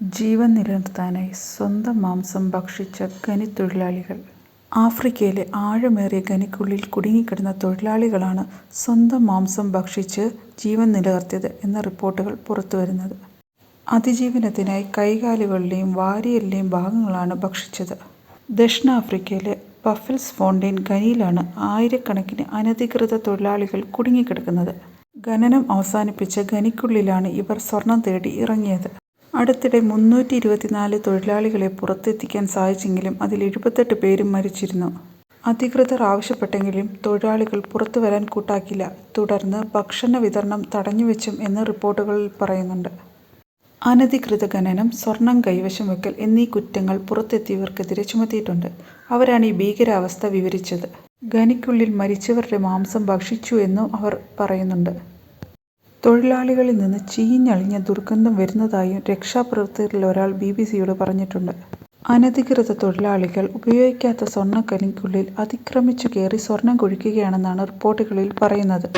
ജീവൻ നിലനിർത്താനായി സ്വന്തം മാംസം ഭക്ഷിച്ച ഖനിത്തൊഴിലാളികൾ ആഫ്രിക്കയിലെ ആഴമേറിയ ഖനിക്കുള്ളിൽ കുടുങ്ങിക്കിടന്ന തൊഴിലാളികളാണ് സ്വന്തം മാംസം ഭക്ഷിച്ച് ജീവൻ നിലനിർത്തിയത് എന്ന റിപ്പോർട്ടുകൾ പുറത്തുവരുന്നത്. അതിജീവനത്തിനായി കൈകാലുകളുടെയും വാരിയലിന്റെയും ഭാഗങ്ങളാണ് ഭക്ഷിച്ചത്. ദക്ഷിണാഫ്രിക്കയിലെ പഫിൽസ് ഫൗണ്ടെയിൻ ഖനിയിലാണ് ആയിരക്കണക്കിന് അനധികൃത തൊഴിലാളികൾ കുടുങ്ങിക്കിടക്കുന്നത്. ഖനനം അവസാനിപ്പിച്ച ഖനിക്കുള്ളിലാണ് ഇവർ സ്വർണം തേടി ഇറങ്ങിയത്. അടുത്തിടെ മുന്നൂറ്റി ഇരുപത്തിനാല് തൊഴിലാളികളെ പുറത്തെത്തിക്കാൻ സാധിച്ചെങ്കിലും അതിൽ എഴുപത്തെട്ട് പേരും മരിച്ചിരുന്നു. അധികൃതർ ആവശ്യപ്പെട്ടെങ്കിലും തൊഴിലാളികൾ പുറത്തുവരാൻ കൂട്ടാക്കില്ല. തുടർന്ന് ഭക്ഷണ വിതരണം തടഞ്ഞുവെച്ചും എന്ന് റിപ്പോർട്ടുകളിൽ പറയുന്നുണ്ട്. അനധികൃത ഖനനം, സ്വർണം കൈവശം വെക്കൽ എന്നീ കുറ്റങ്ങൾ പുറത്തെത്തിയവർക്കെതിരെ ചുമത്തിയിട്ടുണ്ട്. അവരാണ് ഈ ഭീകരാവസ്ഥ വിവരിച്ചത്. ഖനിക്കുള്ളിൽ മരിച്ചവരുടെ മാംസം ഭക്ഷിച്ചു എന്നും അവർ പറയുന്നുണ്ട്. തൊഴിലാളികളിൽ നിന്ന് ചീഞ്ഞളിഞ്ഞ ദുർഗന്ധം വരുന്നതായും രക്ഷാപ്രവർത്തകരിലൊരാൾ ബിബിസിയോട് പറഞ്ഞിട്ടുണ്ട്. അനധികൃത തൊഴിലാളികൾ ഉപയോഗിക്കാത്ത സ്വർണഖനിക്കുള്ളിൽ അതിക്രമിച്ചു കയറി സ്വർണം കൊഴിക്കുകയാണെന്നാണ് റിപ്പോർട്ടുകളിൽ പറയുന്നത്.